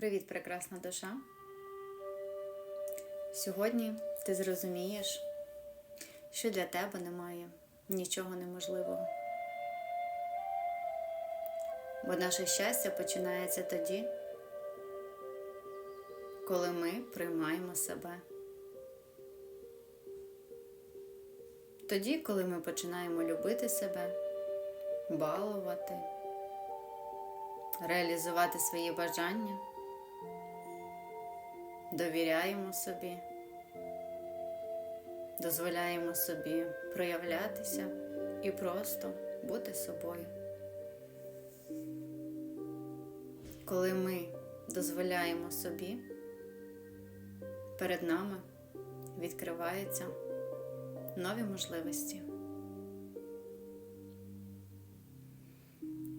Привіт, прекрасна душа. Сьогодні ти зрозумієш, що для тебе немає нічого неможливого. Бо наше щастя починається тоді, коли ми приймаємо себе. Тоді, коли ми починаємо любити себе, балувати, реалізувати свої бажання, довіряємо собі, дозволяємо собі проявлятися і просто бути собою. Коли ми дозволяємо собі, перед нами відкриваються нові можливості.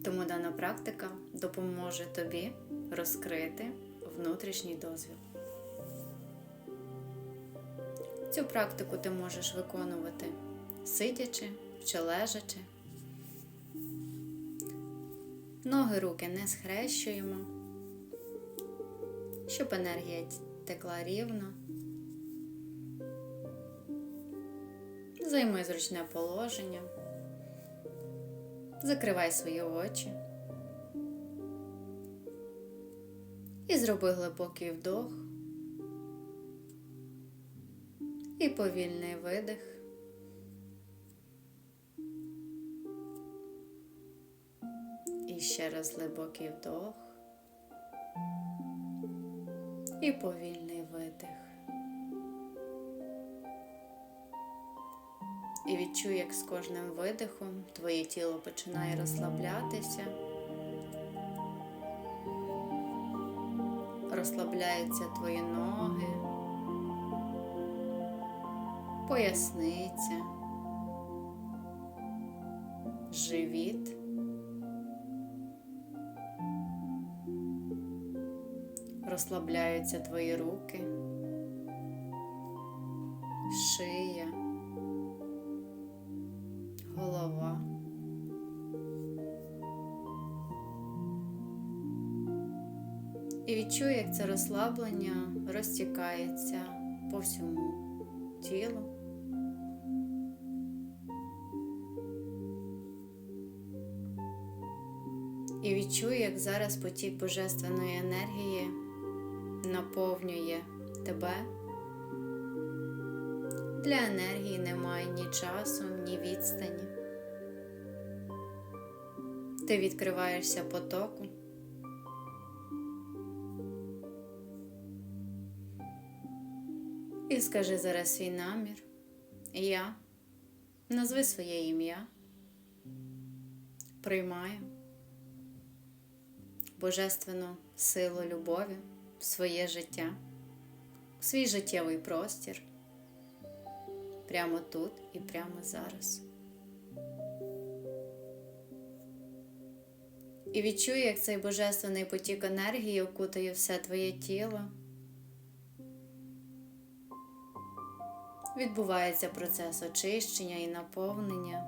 Тому дана практика допоможе тобі розкрити внутрішній дозвіл. Цю практику ти можеш виконувати сидячи чи лежачи. Ноги руки не схрещуємо, щоб енергія текла рівно. Займи зручне положення. Закривай свої очі. І зроби глибокий вдох і повільний видих. І ще раз глибокий вдох і повільний видих. І відчуй, як з кожним видихом твоє тіло починає розслаблятися, розслабляються твої ноги, поясниця, живіт. Розслабляються твої руки, шия голова. І відчуй, як це розслаблення розтікається по всьому тілу. І відчуй, як зараз потік божественної енергії наповнює тебе. Для енергії немає ні часу, ні відстані. Ти відкриваєшся потоку. І скажи зараз свій намір. Я назви своє ім'я. Приймаю божественну силу любові в своє життя, в свій життєвий простір прямо тут і прямо зараз. І відчуй, як цей божественний потік енергії окутає все твоє тіло. Відбувається процес очищення і наповнення,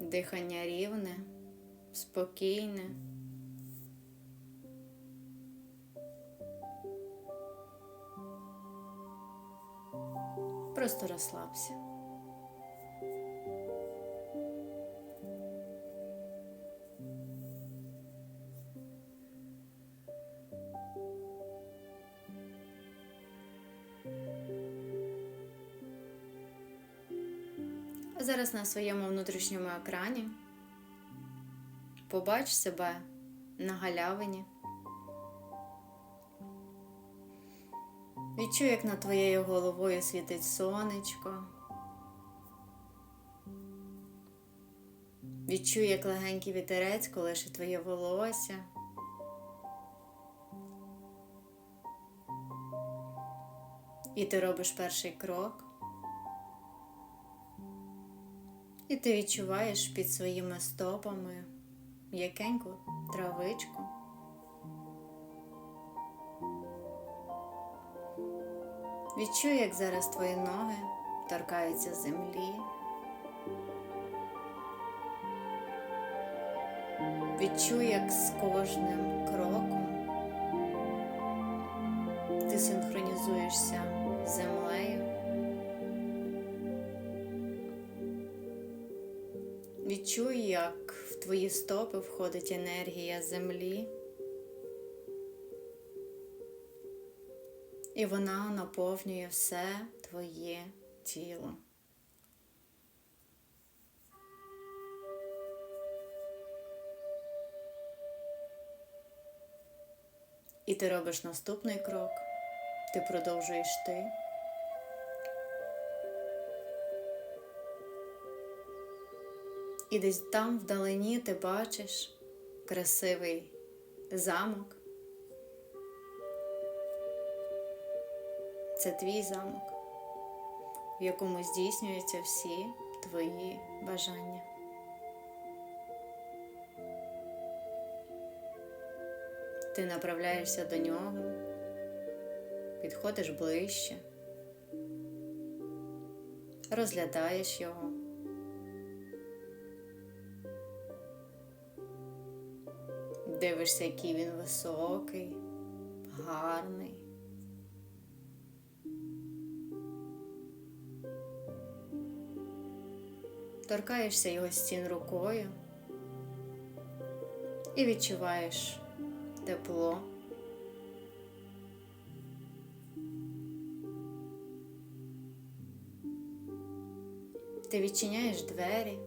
дихання рівне, спокійне. Просто розслабся. Зараз на своєму внутрішньому екрані побач себе на галявині. Відчуй, як над твоєю головою світить сонечко. Відчуй, як легенький вітерець колише твоє волосся. І ти робиш перший крок. І ти відчуваєш під своїми стопами м'якеньку травичку. Відчуй, як зараз твої ноги торкаються землі. Відчуй, як з кожним кроком ти синхронізуєшся з землею. Відчуй, як в твої стопи входить енергія землі, і вона наповнює все твоє тіло. І ти робиш наступний крок, ти продовжуєш ти. І десь там вдалині ти бачиш красивий замок. Це твій замок, в якому здійснюються всі твої бажання. Ти направляєшся до нього, підходиш ближче, розглядаєш його. Дивишся, який він високий, гарний. Торкаєшся його стін рукою і відчуваєш тепло. Ти відчиняєш двері,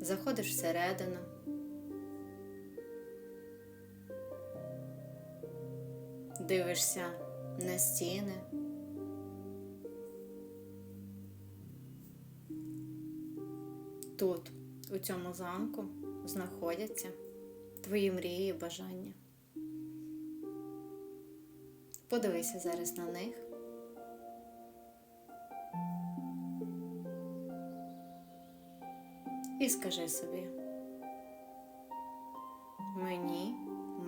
заходиш всередину. Дивишся на стіни. Тут, у цьому замку, знаходяться твої мрії і бажання. Подивися зараз на них. І скажи собі, мені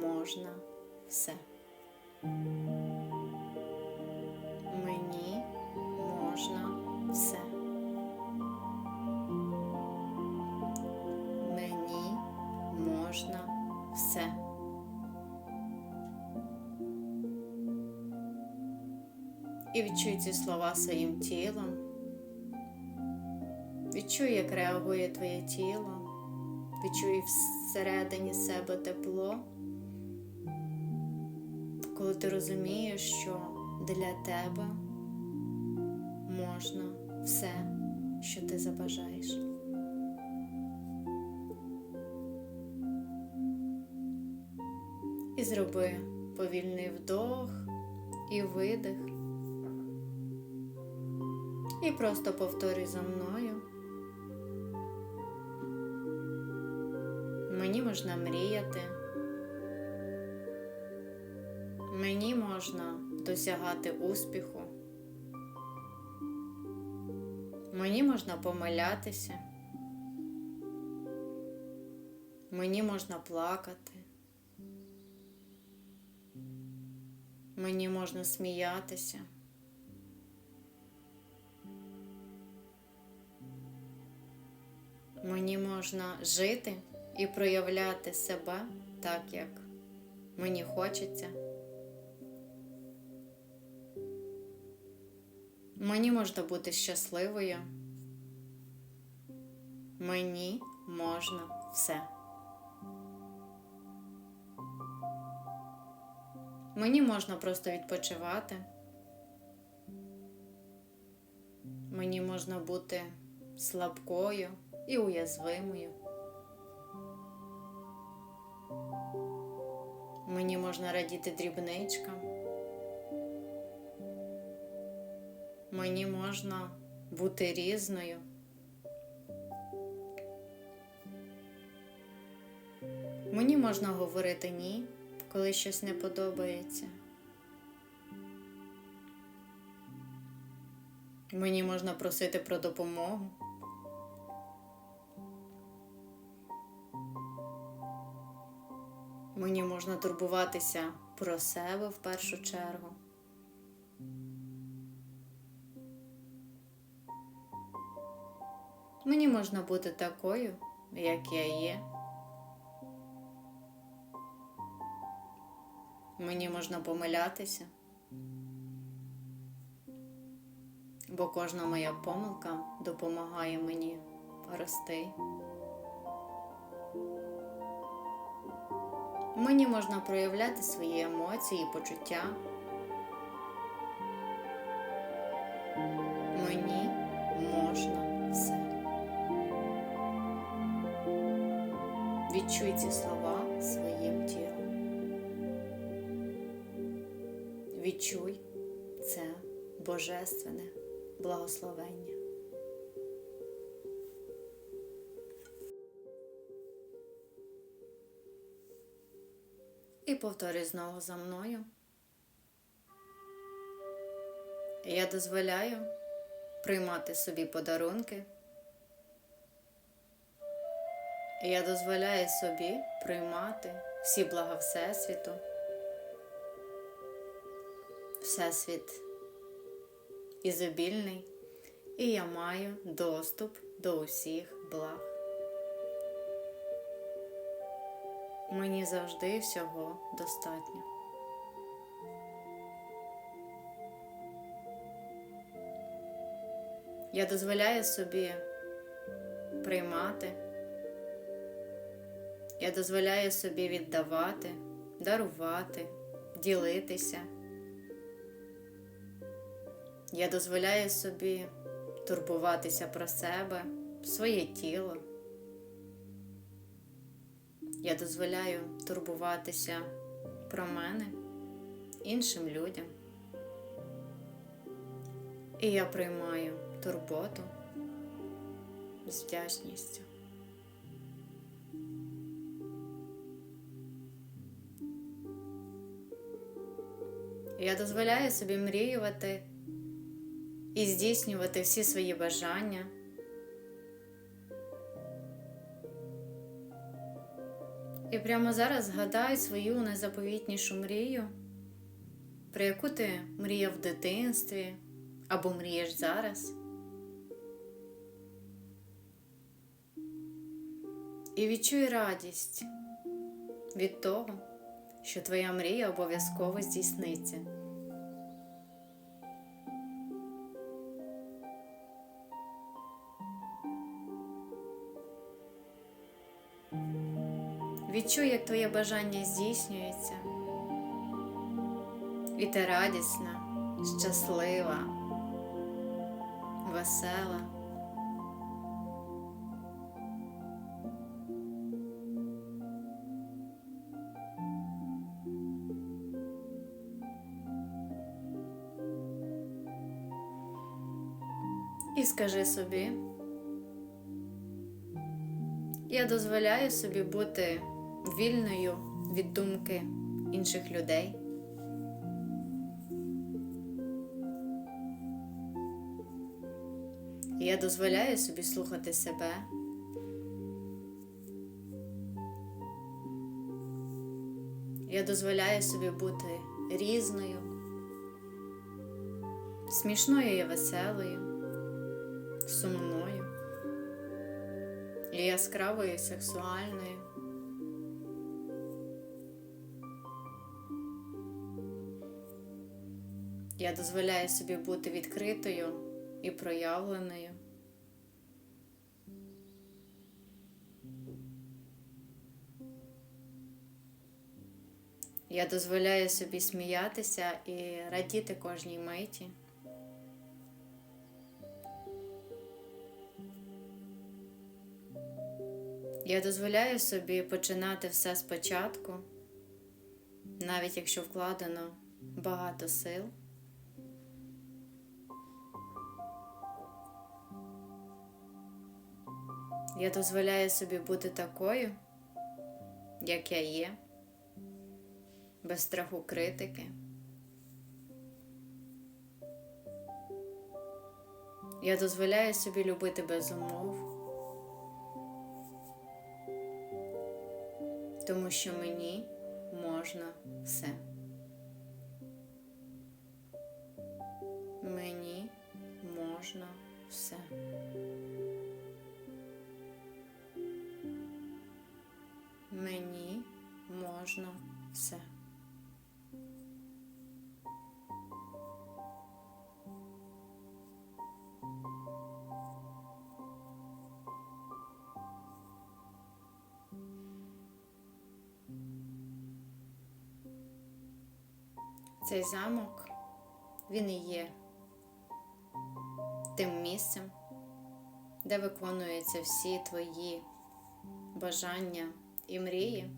можна все. Мені можна все. Мені можна все. І відчуй ці слова своїм тілом. Відчуй, як реагує твоє тіло. Відчуй всередині себе тепло, коли ти розумієш, що для тебе можна все, що ти забажаєш. І зроби повільний вдох і видих. І просто повторюй за мною. Мені можна мріяти. Мені можна досягати успіху. Мені можна помилятися. Мені можна плакати. Мені можна сміятися. Мені можна жити і проявляти себе так, як мені хочеться. Мені можна бути щасливою. Мені можна все. Мені можна просто відпочивати. Мені можна бути слабкою і уязвимою. Мені можна радіти дрібничкам. Мені можна бути різною. Мені можна говорити ні, коли щось не подобається. Мені можна просити про допомогу. Мені можна турбуватися про себе в першу чергу. Мені можна бути такою, як я є. Мені можна помилятися, бо кожна моя помилка допомагає мені рости. Мені можна проявляти свої емоції і почуття. Відчуй ці слова своїм тілом. Відчуй це божественне благословення. І повторюй знову за мною. Я дозволяю приймати собі подарунки. Я дозволяю собі приймати всі блага Всесвіту. Всесвіт ізобільний, і я маю доступ до усіх благ. Мені завжди всього достатньо. Я дозволяю собі приймати, я дозволяю собі віддавати, дарувати, ділитися. Я дозволяю собі турбуватися про себе, своє тіло. Я дозволяю турбуватися про мене іншим людям. І я приймаю турботу з вдячністю. Я дозволяю собі мріювати і здійснювати всі свої бажання. І прямо зараз згадай свою найзаповітнішу мрію, про яку ти мріяв в дитинстві або мрієш зараз. І відчуй радість від того, що твоя мрія обов'язково здійсниться. Відчуй, як твоє бажання здійснюється, і ти радісна, щаслива, весела. Скажи собі, я дозволяю собі бути вільною від думки інших людей. Я дозволяю собі слухати себе. Я дозволяю собі бути різною, смішною і веселою, сумною і яскравою сексуальною. Я дозволяю собі бути відкритою і проявленою. Я дозволяю собі сміятися і радіти кожній миті. Я дозволяю собі починати все спочатку, навіть якщо вкладено багато сил. Я дозволяю собі бути такою, як я є, без страху критики. Я дозволяю собі любити без умов, тому що мені можна все. Мені можна все. Мені можна все. Цей замок, він і є тим місцем, де виконуються всі твої бажання і мрії.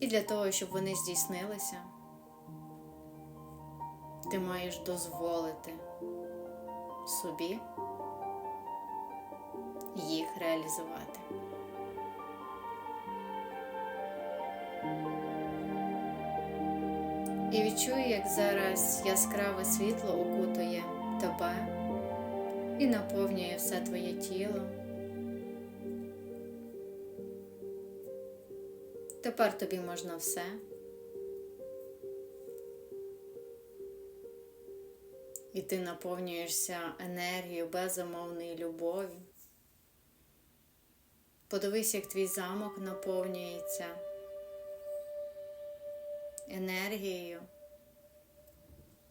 І для того, щоб вони здійснилися, ти маєш дозволити собі їх реалізувати. І відчую, як зараз яскраве світло окутує тебе і наповнює все твоє тіло. Тепер тобі можна все. І ти наповнюєшся енергією безумовної любові. Подивись, як твій замок наповнюється енергією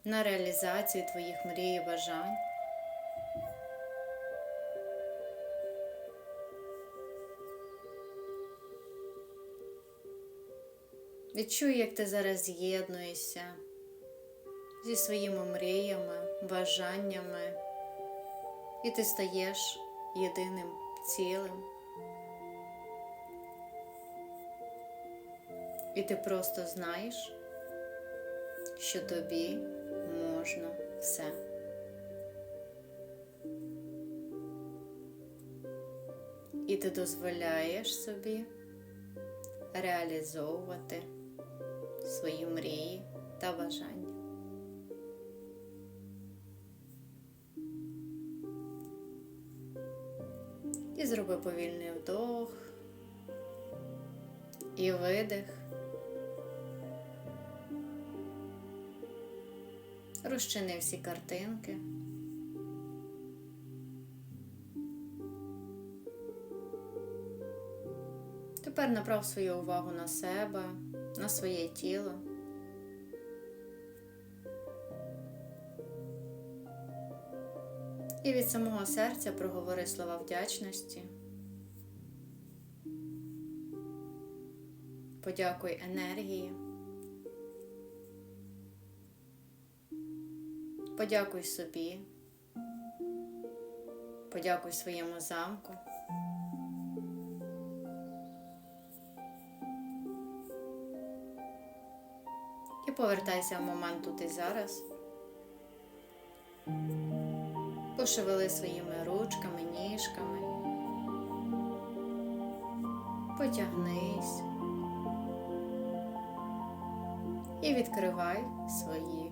на реалізацію твоїх мрій і бажань. Відчуй, як ти зараз з'єднуєшся зі своїми мріями, бажаннями, і ти стаєш єдиним цілим. І ти просто знаєш, що тобі можна все. І ти дозволяєш собі реалізовувати свої мрії та бажання. І зроби повільний вдох і видих. Розчини всі картинки. Тепер направ свою увагу на себе, на своє тіло. І від самого серця проговори слова вдячності. Подякуй енергії. Подякуй собі. Подякуй своєму замку. І повертайся в момент тут і зараз. Пошевели своїми ручками, ніжками. Потягнись і відкривай свої.